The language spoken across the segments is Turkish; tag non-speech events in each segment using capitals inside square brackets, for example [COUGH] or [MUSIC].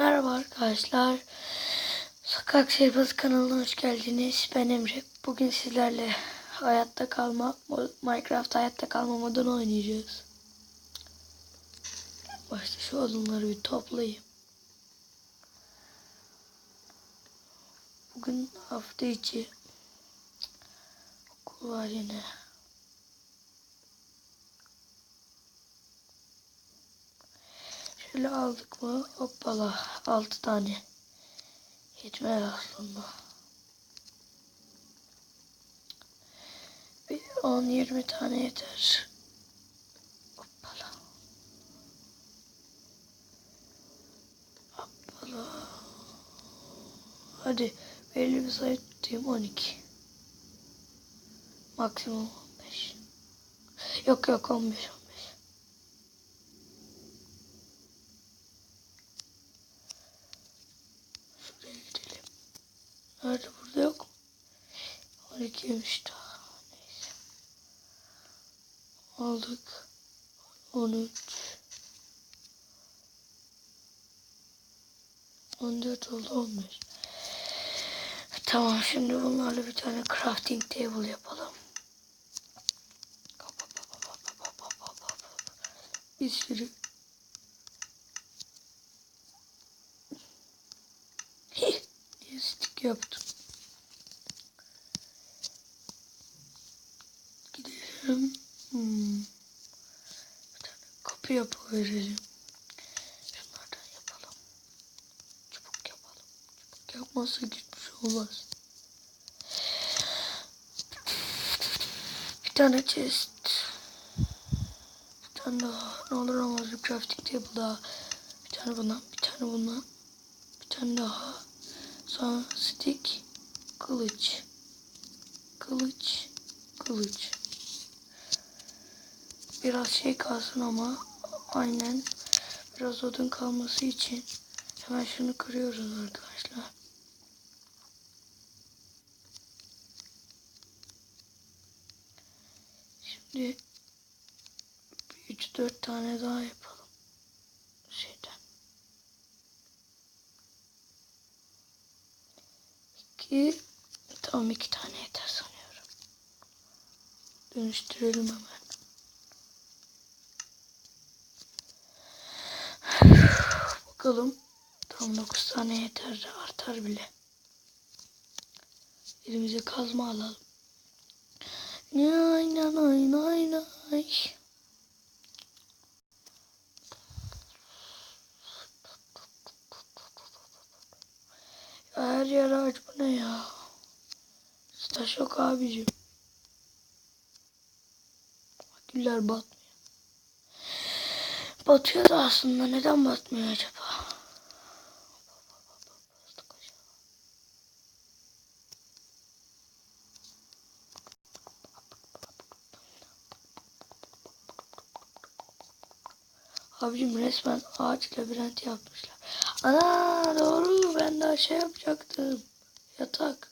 Merhaba arkadaşlar. Sokak Sihirbazı kanalına hoş geldiniz. Ben Emre. Bugün sizlerle hayatta kalma, Minecraft hayatta kalma modunu oynayacağız. Başta şu odunları bir toplayayım. Bugün hafta içi okul var yine. Şöyle aldık mı hoppala 6 tane. Yetmez aslında. Bir 10-20 tane yeter. Hoppala. Hoppala. Hadi belli bir sayı tutayım 12. Maksimum 15. Yok yok 15 15. Şuraya gidelim. Nerede burada yok? 12'ymiş daha. Neyse. Aldık. 13. 14 oldu 15. Tamam şimdi bunlarla bir tane crafting table yapalım. Hop, hop, hop, hop, hop, hop, hop, hop, hop. Bir sürü. Hih, diye stick yaptım. Gidelim. Hmm. Kapı yapıverelim. Şunlardan yapalım. Çubuk yapalım. Çubuk yapmazsa hiçbir şey olmaz. Bir tane chest. Bir tane daha. Ne olur olmaz bir crafting table daha. Bir tane bundan. Bir tane bundan. Bir tane daha. Sonra stick. Kılıç. Kılıç. Kılıç. Biraz şey kalsın ama aynen biraz odun kalması için hemen şunu kırıyoruz arkadaşlar. Şimdi 3-4 tane daha yapalım. 2 Tamam iki tane yeter sanıyorum. Dönüştürelim hemen. Bakalım. Tam 9 tane yeter de artar bile. Elimize kazma alalım. Nay nay nay nay nay. Her yer ağaç bu ne ya? Taş yok abicim. Güller batmıyor. Batıyor da aslında neden batmıyor acaba? Abicim resmen ağaç labirent yapmışlar. Ana doğru ben daha şey yapacaktım. Yatak.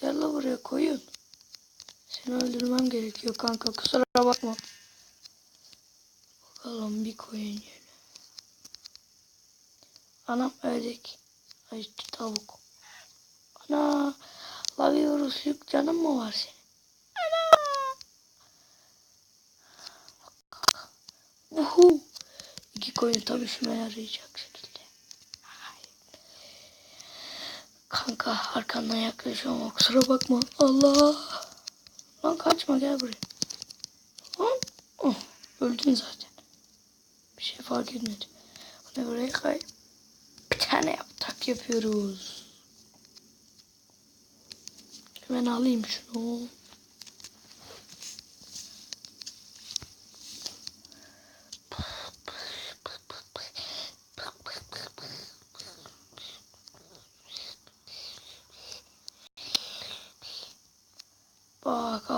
Gel la buraya koyun. Seni öldürmem gerekiyor kanka kusura bakma. Bakalım bir koyun yerine. Anam ördek. Ay tavuk. Ana. Laviyoruz yük canım mı var senin? Ana. Uhu. İki koyun tabii işime yarayacak şekilde. Ay. Kanka arkandan yaklaşıyorum kusura bakma. Allah. Lan kaçma gel buraya. Lan. Oh, öldün zaten. Bir şey fark etmedi. Bunu buraya kay. Bir tane yaptak yapıyoruz. Hemen alayım şunu.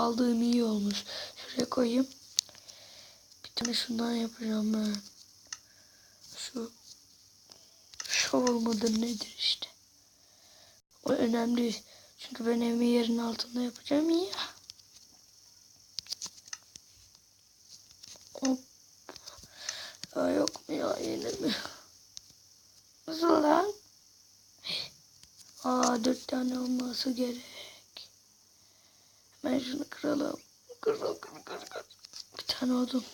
Aldığım iyi olmuş. Şuraya koyayım. Bir tane şundan yapacağım ben. Şu shovel mıdır nedir işte. O önemli. Çünkü ben evimi yerin altında yapacağım ya. Hop. Ya yok mu ya yine mi? Nasıl lan. Aa dört tane olması gerek. Hemen şunu kıralım. Kır kır kır kır. Bir tane odun.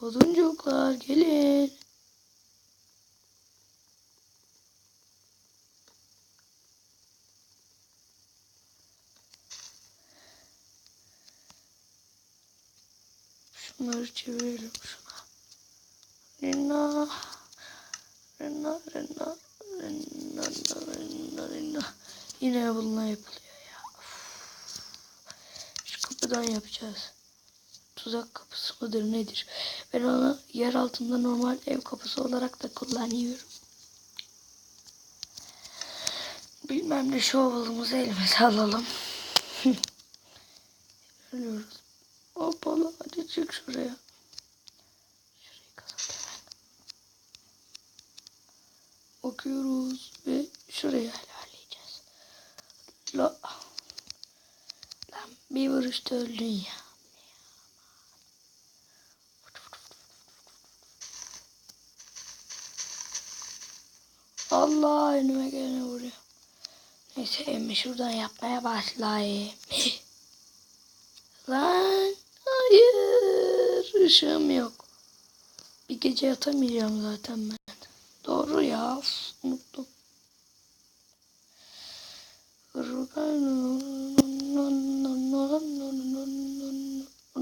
Oduncuklar gelin. Şunları çevirelim şuna. Rina. Rina, Rina, Rina, Rina, Rina. Yine bununla yapılıyor kapıdan yapacağız. Tuzak kapısı mıdır nedir? Ben onu yer altında normal ev kapısı olarak da kullanıyorum. Bilmem ne şovalımızı elimize alalım. [LAUGHS] Ölüyoruz. Hoppala hadi çık şuraya. Şurayı kazalım hemen. Bakıyoruz ve şuraya ilerleyeceğiz. La. Bir vuruşta öldün ya. Allah önüme gelene vuruyor. Neyse emmi şuradan yapmaya başlayayım. Lan hayır ışığım yok. Bir gece yatamayacağım zaten ben. Doğru ya unuttum.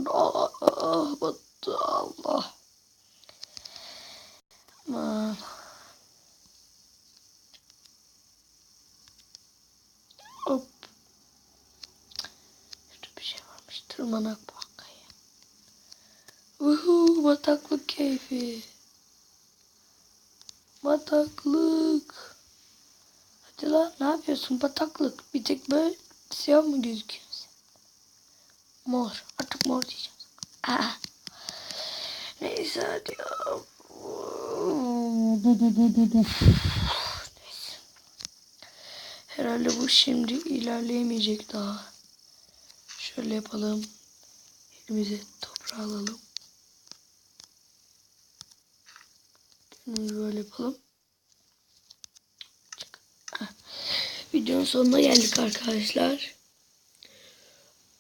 Ah battı Allah. Aman. Hop. Şurada bir şey varmış. Tırmanak bankaya. Uhu bataklık keyfi. Bataklık. Hadi lan ne yapıyorsun bataklık? Bir tek böyle siyah mı gözüküyorsun sen? Mor. Artık mor diyeceğim. Aa. Neyse hadi ya. Herhalde bu şimdi ilerleyemeyecek daha. Şöyle yapalım. Elimize toprağı alalım. Kendimizi böyle yapalım. Videonun sonuna geldik arkadaşlar.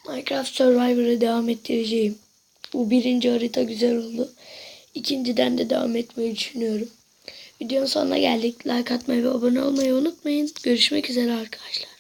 Minecraft Survivor'a devam ettireceğim. Bu birinci harita güzel oldu. İkinciden de devam etmeyi düşünüyorum. Videonun sonuna geldik. Like atmayı ve abone olmayı unutmayın. Görüşmek üzere arkadaşlar.